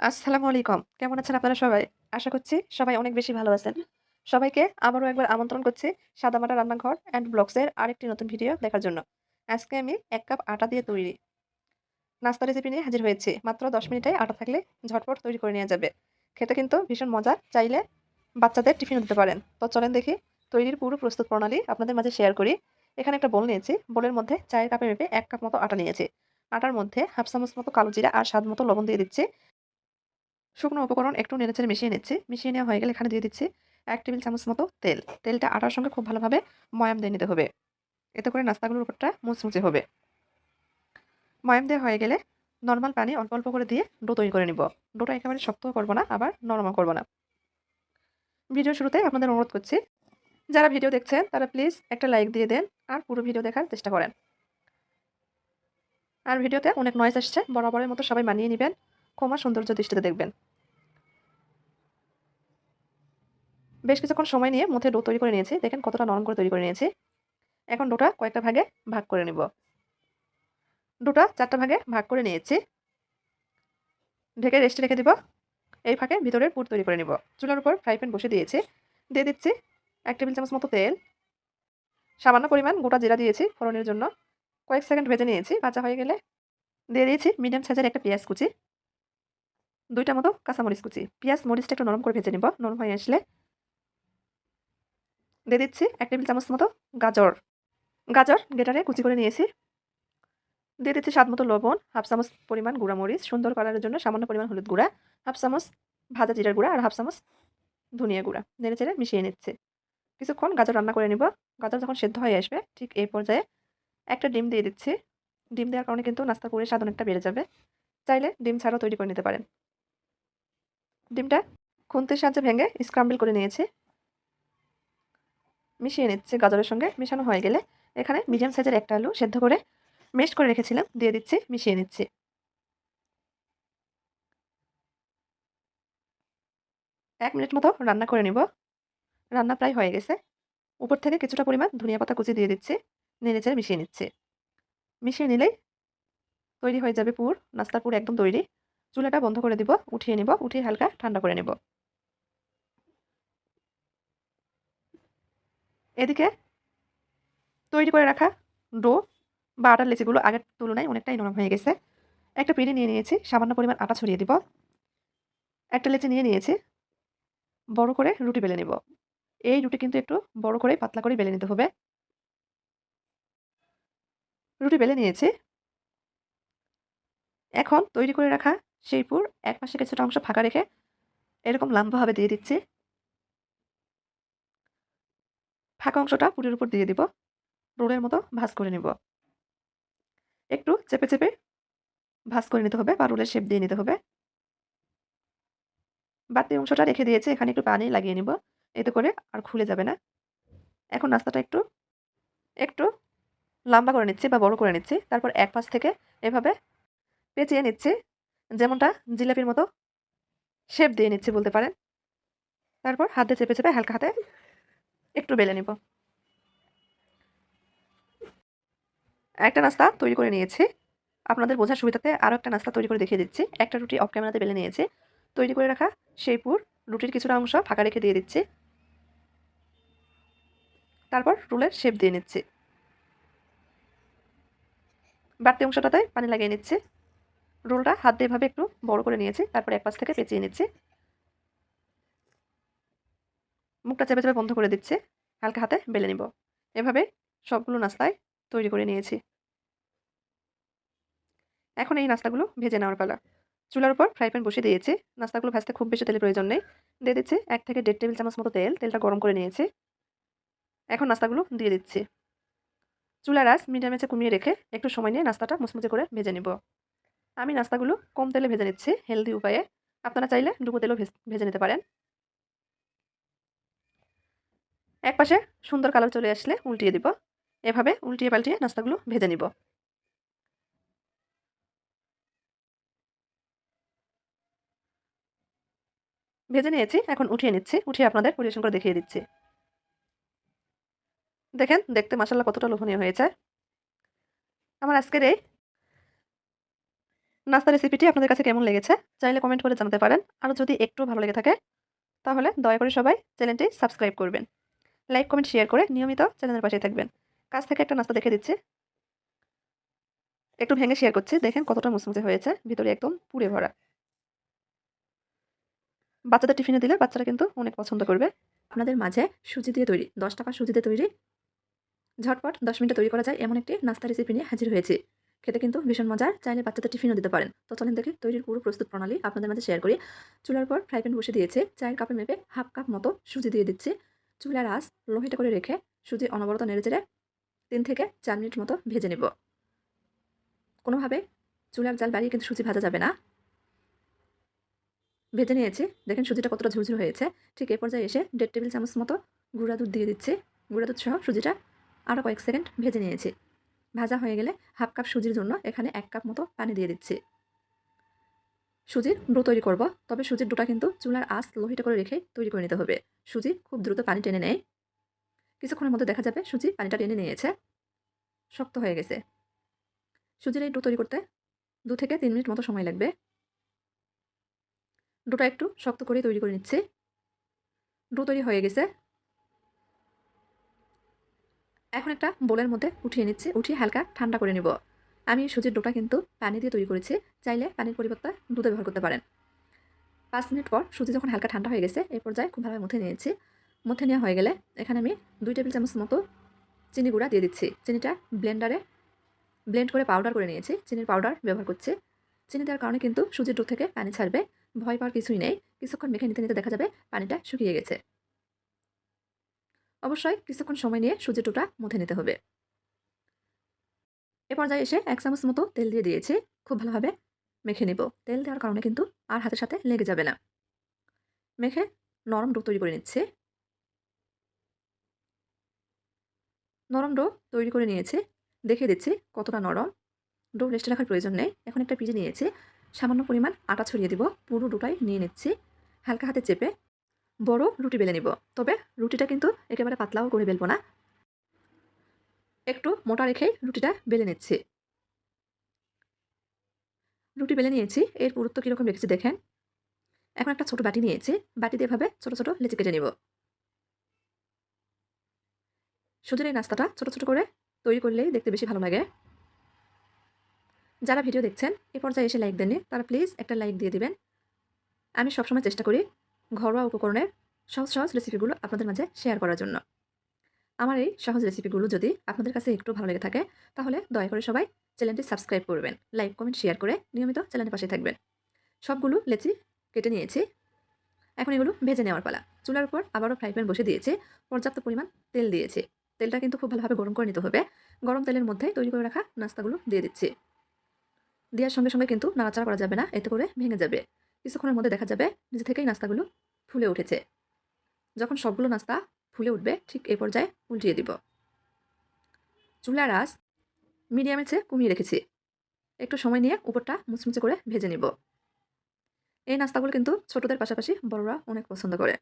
আসসালামু আলাইকুম। কেমন আছেন আপনারা সবাই? আশা করছি সবাই অনেক বেশি ভালো আছেন। সবাইকে আবারও একবার আমন্ত্রণ করছি সাদামাটা রান্নাঘর অ্যান্ড ব্লগসের আরেকটি নতুন ভিডিও দেখার জন্য। আজকে আমি এক কাপ আটা দিয়ে তৈরি নাস্তা রেসিপি নিয়ে হাজির হয়েছি। মাত্র ১০ মিনিটে আটা থাকলে ঝটপট তৈরি করে নেওয়া যাবে। খেতে কিন্তু ভীষণ মজার। চাইলে বাচ্চাদের টিফিনও দিতে পারেন। তো চলেন দেখি তৈরির পুরো প্রস্তুত প্রণালী আপনাদের মাঝে শেয়ার করি। এখানে একটা বোল নিয়েছি। বোলের মধ্যে চায়ের কাপে মেপে এক কাপ মতো আটা নিয়েছি। আটার মধ্যে হাফ চামচ মতো কালো জিরা আর স্বাদ মতো লবণ দিয়ে দিচ্ছি। শুকনো উপকরণ একটু নেড়েচেড়ে মিশিয়ে নিচ্ছি। মিশিয়ে নেওয়া হয়ে গেলে এখানে দিয়ে দিচ্ছি এক টেবিল চামচ মতো তেল। তেলটা আটার সঙ্গে খুব ভালোভাবে ময়াম দিয়ে নিতে হবে। এতে করে নাস্তাগুলোর উপরটা মুচমুচে হবে। ময়াম দেওয়া হয়ে গেলে নর্মাল পানি অল্প অল্প করে দিয়ে ডো তৈরি করে নিব। ডোটা একেবারে শক্তও করব না, আবার নরমও করব না। ভিডিও শুরুতে আপনাদের অনুরোধ করছি, যারা ভিডিও দেখছেন তারা প্লিজ একটা লাইক দিয়ে দেন আর পুরো ভিডিও দেখার চেষ্টা করেন। আর ভিডিওতে অনেক নয়েজ আসছে, বরাবরের মতো সবাই মানিয়ে নেবেন। ক্ষমা সৌন্দর্য দৃষ্টিতে দেখবেন। বেশ কিছুক্ষণ সময় নিয়ে মধ্যে ডো তৈরি করে নিয়েছি। দেখেন কতটা নরম করে তৈরি করে নিয়েছি। এখন ডোটা কয়েকটা ভাগে ভাগ করে নিব। ডোটা চারটা ভাগে ভাগ করে নিয়েছি। ঢেকে রেস্টে রেখে দিব। এই ফাঁকে ভিতরের পুর তৈরি করে নিব। চুলার উপর ফ্রাই প্যান বসে দিয়েছি। দিয়ে দিচ্ছি এক টেবিল চামচ মতো তেল। সামান্য পরিমাণ গোটা জিরা দিয়েছি ফোড়নের জন্য। কয়েক সেকেন্ড ভেজে নিয়েছি। ভাজা হয়ে গেলে দিয়ে দিয়েছি মিডিয়াম সাইজের একটা পেঁয়াজ কুচি। দুইটা মতো কাঁচামরিচ কুচি। পেঁয়াজ মরিচটা একটু নরম করে ভেজে নিব। নরম হয়ে আসলে দিয়ে দিচ্ছি এক টেবিল চামচ মতো গাজর। গাজর গেটারে কুচি করে নিয়েছি। দিয়ে দিচ্ছি স্বাদ মতো লবণ, হাফ চামচ পরিমাণ গুঁড়া মরিচ, সুন্দর কালারের জন্য সামান্য পরিমাণ হলুদ গুঁড়া, হাফ চামচ ভাজা জিরার গুঁড়া আর হাফ চামচ ধনিয়া গুঁড়া। নেড়ে চেড়ে মিশিয়ে নিচ্ছে। কিছুক্ষণ গাজর রান্না করে নিব। গাজর যখন সেদ্ধ হয়ে আসবে, ঠিক এই পর্যায়ে একটা ডিম দিয়ে দিচ্ছি। ডিম দেওয়ার কারণে কিন্তু নাস্তা করে স্বাদ অনেকটা বেড়ে যাবে। চাইলে ডিম ছাড়াও তৈরি করে নিতে পারেন। ডিমটা খুন্তির সাহায্যে ভেঙে স্ক্রাম্বল করে নিয়েছি। মিশিয়ে নিচ্ছে গাজরের সঙ্গে। মেশানো হয়ে গেলে এখানে মিডিয়াম সাইজের একটা আলু সেদ্ধ করে মেস্ট করে রেখেছিলাম, দিয়ে দিচ্ছি, মিশিয়ে নিচ্ছি। এক মিনিট মতো রান্না করে নিব। রান্না প্রায় হয়ে গেছে। উপর থেকে কিছুটা পরিমাণ ধনিয়া পাতা কুচি দিয়ে দিচ্ছি, নেড়ে চেড়ে মিশিয়ে নিচ্ছি। মিশিয়ে নিলেই তৈরি হয়ে যাবে পুর, নাস্তার পুর একদম তৈরি। চুলাটা বন্ধ করে দিব, উঠিয়ে নিব, উঠিয়ে হালকা ঠান্ডা করে নেব। এদিকে তৈরি করে রাখা ডো বা আটার লেচিগুলো আগের তুলনায় অনেকটাই নরম হয়ে গেছে। একটা পিড়ি নিয়ে নিয়েছি, সামান্য পরিমাণ আটা ছড়িয়ে দিব। একটা লেচি নিয়ে নিয়েছি, বড় করে রুটি বেলে নিব। এই রুটি কিন্তু একটু বড় করে পাতলা করে বেলে নিতে হবে। রুটি বেলে নিয়েছি। এখন তৈরি করে রাখা সেই পুর এক পাশে কিছুটা অংশ ফাঁকা রেখে এরকম লম্বাভাবে দিয়ে দিচ্ছি। ফাঁকা অংশটা পুরের উপর দিয়ে দিব। রোলের মতো ভাজ করে নিব। একটু চেপে চেপে ভাজ করে নিতে হবে বা রোলের শেপ দিয়ে নিতে হবে। বাড়তি অংশটা রেখে দিয়েছে, এখানে একটু পানি লাগিয়ে নিব। এতে করে আর খুলে যাবে না। এখন নাস্তাটা একটু একটু লম্বা করে নিচ্ছি বা বড় করে নিচ্ছি। তারপর এক পাশ থেকে এভাবে পেঁচিয়ে নিচ্ছি। যেমনটা জিলাপির মতো শেপ দিয়ে নিচ্ছি বলতে পারেন। তারপর হাত চেপে চেপে হালকা হাতে একটু বেলে নিব। একটা নাস্তা তৈরি করে নিয়েছি। আপনাদের বোঝার সুবিধাতে আরও একটা নাস্তা তৈরি করে দেখিয়ে দিচ্ছি। একটা রুটি অফ ক্যামেরাতে বেলে নিয়েছি। তৈরি করে রাখা সেই পুর, রুটির কিছুটা অংশ ফাঁকা রেখে দিয়ে দিচ্ছি। তারপর রুলের শেপ দিয়ে নিচ্ছি। বাড়তি অংশটাতে পানি লাগিয়ে নিচ্ছি। রোলটা হাত দিয়ে এভাবে একটু বড় করে নিয়েছি, তারপর এক পাশ থেকে পেঁচিয়ে নিচ্ছি। মুখটা চেপে চেপে বন্ধ করে দিচ্ছে, হালকা হাতে বেলে নিব। এভাবে সবগুলো নাস্তায় তৈরি করে নিয়েছি। এখন এই নাস্তাগুলো ভেজে নেওয়ার পালা। চুলার উপর ফ্রাই প্যান বসিয়ে দিয়েছি। নাস্তাগুলো ভাজতে খুব বেশি তেলের প্রয়োজন নেই। দিয়ে দিচ্ছি এক থেকে দেড় টেবিল চামচ মতো তেল, তেলটা গরম করে নিয়েছি। এখন নাস্তাগুলো দিয়ে দিচ্ছি। চুলার আঁচ মিডিয়াম আঁচে কমিয়ে রেখে একটু সময় নিয়ে নাস্তাটা মুচমুচে করে ভেজে নিব। আমি নাস্তাগুলো কম তেলে ভেজে নিচ্ছি হেলদি উপায়ে। আপনারা চাইলে ডুবো তেলও ভেজে নিতে পারেন। এক পাশে সুন্দর কালার চলে আসলে উল্টিয়ে দিব। এভাবে উল্টিয়ে পাল্টিয়ে নাস্তাগুলো ভেজে নিব। ভেজে নিয়েছি, এখন উঠিয়ে নিচ্ছি, উঠিয়ে আপনাদের পরিবেশন করে দেখিয়ে দিচ্ছি। দেখেন, দেখতে মাসাল্লাহ কতটা লোভনীয় হয়েছে। আমার আজকের এই নাস্তা রেসিপিটি আপনাদের কাছে কেমন লেগেছে চাইলে কমেন্ট করে জানাতে পারেন। আর যদি একটু ভালো লেগে থাকে, তাহলে দয়া করে সবাই চ্যানেলটি সাবস্ক্রাইব করবেন। লাইক কমেন্ট শেয়ার করে নিয়মিত চ্যানেলের পাশে থাকবেন। কাছ থেকে একটা নাস্তা দেখে দিচ্ছি। একটু ভেঙে শেয়ার করছি। দেখেন কতটা মুচমুচে হয়েছে। ভিতরে একদম পুড়ে ভরা। বাচ্চাদের টিফিনে দিলে বাচ্চারা কিন্তু অনেক পছন্দ করবে। আপনাদের মাঝে সুজি দিয়ে তৈরি দশ টাকা সুজি দিয়ে তৈরি, ঝটপট দশ মিনিটে তৈরি করা যায় এমন একটি নাস্তা রেসিপি নিয়ে হাজির হয়েছি। খেতে কিন্তু ভীষণ মজার। চাইলে বাচ্চাদের টিফিনও দিতে পারেন। তো চলেন দেখে তৈরির পুরো প্রস্তুত প্রণালী আপনাদের মাঝে শেয়ার করি। চুলার পর ফ্রাই প্যান বসে দিয়েছে। চায়ের কাপে মেপে হাফ কাপ মতো সুজি দিয়ে দিচ্ছি। চুলার আঁচ লোহিটা করে রেখে সুজি অনবরত নেড়ে চেড়ে তিন থেকে চার মিনিট মতো ভেজে নেব। কোনোভাবে চুলার জাল বাড়িয়ে কিন্তু সুজি ভাজা যাবে না। ভেজে নিয়েছি। দেখেন সুজিটা কতটা ঝুরঝুর হয়েছে। ঠিক এ পর্যায়ে এসে দেড় টেবিল চামচ মতো গুঁড়া দুধ দিয়ে দিচ্ছি। গুঁড়া দুধ সহ সুজিটা আরও কয়েক সেকেন্ড ভেজে নিয়েছি। ভাজা হয়ে গেলে হাফ কাপ সুজির জন্য এখানে এক কাপ মতো পানি দিয়ে দিচ্ছি। সুজির ডো তৈরি করব, তবে সুজির ডোটা কিন্তু চুলার আঁচ লোহিটা করে রেখে তৈরি করে নিতে হবে। সুজি খুব দ্রুত পানি টেনে নেয়। কিছুক্ষণের মধ্যে দেখা যাবে সুজি পানিটা টেনে নিয়েছে। শক্ত হয়ে গেছে। সুজির এই ডো তৈরি করতে দু থেকে তিন মিনিট মতো সময় লাগবে। ডোটা একটু শক্ত করে তৈরি করে নিচ্ছি। ডো তৈরি হয়ে গেছে। এখন একটা বোলের মধ্যে উঠিয়ে নিচ্ছি, উঠিয়ে হালকা ঠান্ডা করে নিব। আমি সুজির ডোটা কিন্তু পানি দিয়ে তৈরি করেছি, চাইলে পানির পরিবর্তে দুধে ব্যবহার করতে পারেন। পাঁচ মিনিট পর সুজি যখন হালকা ঠান্ডা হয়ে গেছে এই পর্যায়ে খুব ভালোভাবে মুথে নিয়েছি। মুথে নেওয়া হয়ে গেলে এখানে আমি দুই টেবিল চামচ মতো চিনি গুঁড়া দিয়ে দিচ্ছি। চিনিটা ব্লেন্ডারে, ব্লেন্ড করে পাউডার করে নিয়েছি, চিনির পাউডার ব্যবহার করছি। চিনি দেওয়ার কারণে কিন্তু সুজির দুধ থেকে পানি ছাড়বে, ভয় পাওয়ার কিছুই নেই। কিছুক্ষণ মেখে নিতে নিতে দেখা যাবে পানিটা শুকিয়ে গেছে। অবশ্যই কিছুক্ষণ সময় নিয়ে সুজি টুটা মুথে নিতে হবে। এ পর্যায়ে এসে এক চামচ মতো তেল দিয়ে দিয়েছি, খুব ভালোভাবে মেখে নেব। তেল দেওয়ার কারণে কিন্তু আর হাতের সাথে লেগে যাবে না। মেখে নরম ডো তৈরি করে নিচ্ছে। নরম ডো তৈরি করে নিয়েছে। দেখে দিচ্ছি কতটা নরম। ডো রেস্টে রাখার প্রয়োজন নেই। এখন একটা পিজে নিয়েছি। সামান্য পরিমাণ আটা ছড়িয়ে দিব। পুরো ডোটাই নিয়ে নিচ্ছি। হালকা হাতে চেপে বড় রুটি বেলে নিব। তবে রুটিটা কিন্তু একেবারে পাতলাও করে বেলবো না। একটু মোটা রেখেই রুটিটা বেলে নিচ্ছি। রুটি বেলে নিয়েছি, এর পুরুত্ব কীরকম রেখেছি দেখেন। এখন একটা ছোট বাটি নিয়েছি, বাটি দিয়ে ভাবে ছোটো ছোটো লেচি কেটে নিব। সুজির এই নাস্তাটা ছোটো ছোটো করে তৈরি করলেই দেখতে বেশি ভালো লাগে। যারা ভিডিও দেখছেন, এ পর্যায়ে এসে লাইক দেননি, তারা প্লিজ একটা লাইক দিয়ে দিবেন। আমি সবসময় চেষ্টা করি ঘরোয়া উপকরণের সহজ সহজ রেসিপিগুলো আপনাদের মাঝে শেয়ার করার জন্য। আমার এই সহজ রেসিপিগুলো যদি আপনাদের কাছে একটু ভালো লেগে থাকে, তাহলে দয়া করে সবাই চ্যানেলটি সাবস্ক্রাইব করবেন লাইক কমেন্ট শেয়ার করে নিয়মিত চ্যানেলের পাশে থাকবেন। সবগুলো লেচি কেটে নিয়েছি। এখন এগুলো ভেজে নেওয়ার পালা। চুলার উপর আবারও ফ্রাই প্যান বসে দিয়েছি। পর্যাপ্ত পরিমাণ তেল দিয়েছি। তেলটা কিন্তু খুব ভালোভাবে গরম করে নিতে হবে। গরম তেলের মধ্যে তৈরি করে রাখা নাস্তাগুলো দিয়ে দিচ্ছি। দেওয়ার সঙ্গে সঙ্গে কিন্তু নাড়াচাড়া করা যাবে না, এতে করে ভেঙে যাবে। কিছুক্ষণের মধ্যে দেখা যাবে নিজে থেকেই নাস্তাগুলো ফুলে উঠেছে। যখন সবগুলো নাস্তা ফুলে উঠবে, ঠিক এই পর্যায়ে উল্টিয়ে দিব। চুলার আঁচ মিডিয়ামে চেয়ে কমিয়ে রেখেছি। একটু সময় নিয়ে উপরটা মুচমুচে করে ভেজে নিব। এই নাস্তাগুলো কিন্তু ছোটদের পাশাপাশি বড়রা অনেক পছন্দ করে।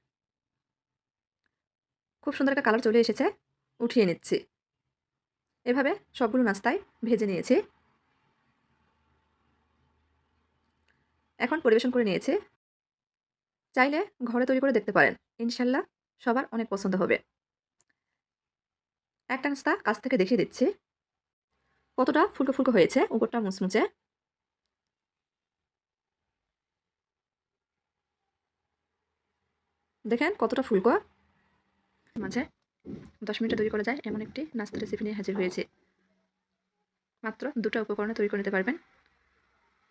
খুব সুন্দর একটা কালার চলে এসেছে, উঠিয়ে নিচ্ছি। এভাবে সবগুলো নাস্তায় ভেজে নিয়েছি। এখন পরিবেশন করে নিয়েছে। চাইলে ঘরে তৈরি করে দেখতে পারেন। ইনশাল্লাহ সবার অনেক পছন্দ হবে। একটা নাস্তা কাছ থেকে দেখিয়ে দিচ্ছি। কতটা ফুলকো ফুলকো হয়েছে, উপরটা মুচমুচে দেখেন কতটা ফুলকো। মাঝে দশ মিনিটে তৈরি করা যায় এমন একটি নাস্তা রেসিপি নিয়ে হাজির হয়েছে। মাত্র দুটো উপকরণে তৈরি করে নিতে পারবেন।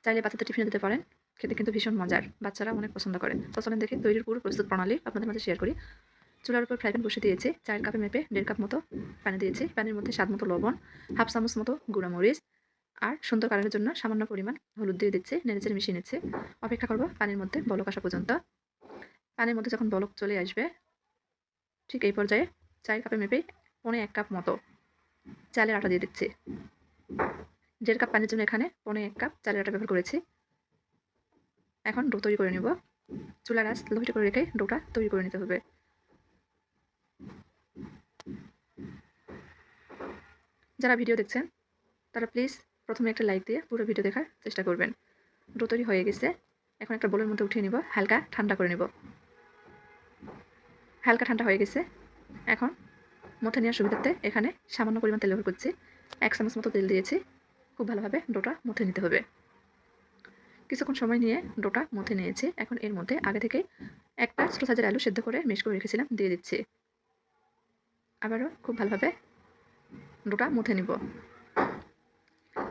চাইলে বাচ্চাদের টিফিনে দিতে পারেন। খেতে কিন্তু ভীষণ মজার। বাচ্চারা অনেক পছন্দ করে। তো চলেন দেখে তৈরির পুরো প্রস্তুত প্রণালী আপনাদের মাঝে শেয়ার করি। চুলার উপর ফ্রাই প্যান বসে দিয়েছে। চার কাপে মেপে দেড় কাপ মতো পানি দিয়েছি। পানির মধ্যে স্বাদ মতো লবণ, হাফ চামচ মতো গুঁড়া মরিচ আর সুন্দর কালারের জন্য সামান্য পরিমাণ হলুদ দিয়ে দিচ্ছে, নেড়েচেড়ে মিশিয়ে নিচ্ছে। অপেক্ষা করব পানির মধ্যে বলক আসা পর্যন্ত। পানির মধ্যে যখন বলক চলে আসবে, ঠিক এই পর্যায়ে চার কাপে মেপে পনে এক কাপ মতো চালের আটা দিয়ে দিচ্ছি। দেড় কাপ পানির জন্য এখানে পনে এক কাপ চালের আটা ব্যবহার করেছি। এখন ডো তৈরি করে নেব। চুলার আঁচ লোহিত করে রেখে ডোটা তৈরি করে নিতে হবে। যারা ভিডিও দেখছেন, তারা প্লিজ প্রথমে একটা লাইক দিয়ে পুরো ভিডিও দেখার চেষ্টা করবেন। ডো তৈরি হয়ে গেছে। এখন একটা বোলের মধ্যে উঠিয়ে নিব, হালকা ঠান্ডা করে নিব। হালকা ঠান্ডা হয়ে গেছে। এখন মথে নেওয়ার সুবিধার্থে এখানে সামান্য পরিমাণ তেল ব্যবহার করছি। এক চামচ মতো তেল দিয়েছি। খুব ভালোভাবে ডোটা মথে নিতে হবে। কিছুক্ষণ সময় নিয়ে ডোটা মথে নিয়েছি। এখন এর মধ্যে আগে থেকে একটা ছোটো সাইজের আলু সেদ্ধ করে মিক্স করে রেখেছিলাম, দিয়ে দিচ্ছি। আবারও খুব ভালোভাবে ডোটা মুথে নিব।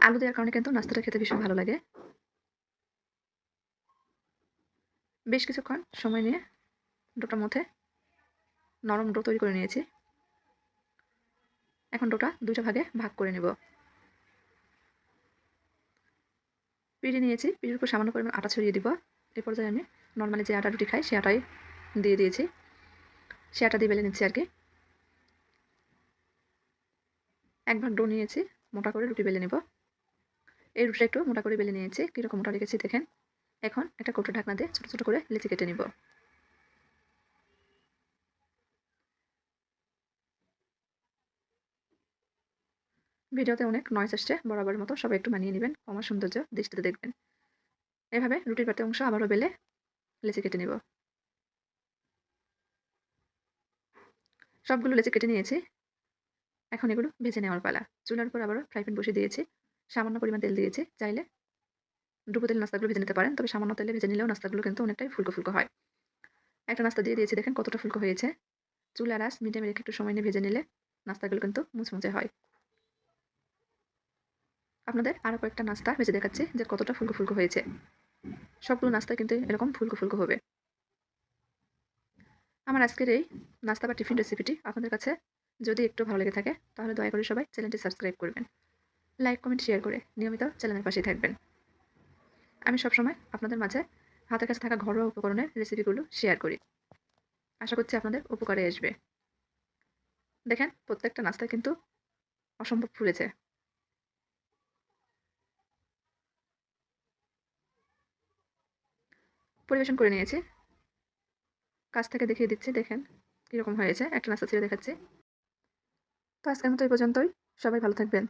আলু দেওয়ার কারণে কিন্তু নাস্তাটা খেতে ভীষণ ভালো লাগে। বেশ কিছুক্ষণ সময় নিয়ে ডোটা মধ্যে নরম ডো তৈরি করে নিয়েছি। এখন ডোটা দুইটা ভাগে ভাগ করে নেব। পিড়ি নিয়েছি। পিড়ের উপর সামান্য পরিমাণ আটা ছড়িয়ে দিব। এই পর্যায়ে আমি নর্মালি যে আটা রুটি খাই, সে আটাই দিয়ে দিয়েছি। সে আটা দিয়ে বেলে নিচ্ছি আর কি। এক ভাগ ডো নিয়েছি, মোটা করে রুটি বেলে নেব। এই রুটিটা একটু মোটা করে বেলে নিয়েছি। কীরকম মোটা রেখেছি দেখেন। এখন একটা কৌটো ঢাকনা দিয়ে ছোটো ছোটো করে লিচি কেটে নিব। ভিডিওতে অনেক নয়েস আসছে বরাবরের মতো সবাই একটু মানিয়ে নেবেন আমার সৌন্দর্য দৃষ্টিতে দেখবেন। এভাবে রুটির পাতে অংশ আবারও বেলে লেচি কেটে নেব। সবগুলো লেচি কেটে নিয়েছি। এখন এগুলো ভেজে নেওয়ার পালা। চুলার উপর আবারও ফ্রাই প্যান বসিয়ে দিয়েছি। সামান্য পরিমাণ তেল দিয়েছি। চাইলে ডুবো তেল নাস্তাগুলো ভেজে নিতে পারেন, তবে সামান্য তেলে ভেজে নিলেও নাস্তাগুলো কিন্তু অনেকটাই ফুলকো ফুলকো হয়। একটা নাস্তা দিয়ে দিয়েছি, দেখেন কতটা ফুলকো হয়েছে। চুল আর আস মিডিয়ামে রেখে একটু সময় নিয়ে ভেজে নিলে নাস্তাগুলো কিন্তু মুচমুচে হয়। আপনাদের আরও কয়েকটা নাস্তা ভেজে দেখাচ্ছি, যে কতটা ফুলকো ফুলকো হয়েছে। সবগুলো নাস্তা কিন্তু এরকম ফুলকো ফুলকো হবে। আমার আজকের এই নাস্তা বা টিফিন রেসিপিটি আপনাদের কাছে যদি একটু ভালো লেগে থাকে, তাহলে দয়া করে সবাই চ্যানেলটি সাবস্ক্রাইব করবেন। লাইক কমেন্ট শেয়ার করে নিয়মিত চ্যানেলের পাশেই থাকবেন। আমি সবসময় আপনাদের মাঝে হাতের কাছে থাকা ঘরোয়া উপকরণের রেসিপিগুলো শেয়ার করি। আশা করছি আপনাদের উপকারে আসবে। দেখেন, প্রত্যেকটা নাস্তা কিন্তু অসম্ভব ফুলেছে। পরিবেশন করে নিয়েছি। কাছ থেকে দেখিয়ে দিচ্ছি, দেখেন কীরকম হয়েছে। একটা নাস্তা ছেড়ে দেখাচ্ছি। তো আজকের মতো এই পর্যন্তই। সবাই ভালো থাকবেন।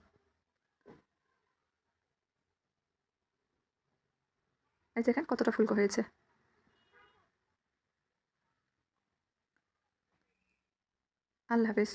এই দেখেন কতটা ফুলকো হয়েছে। আল্লাহ হাফিজ।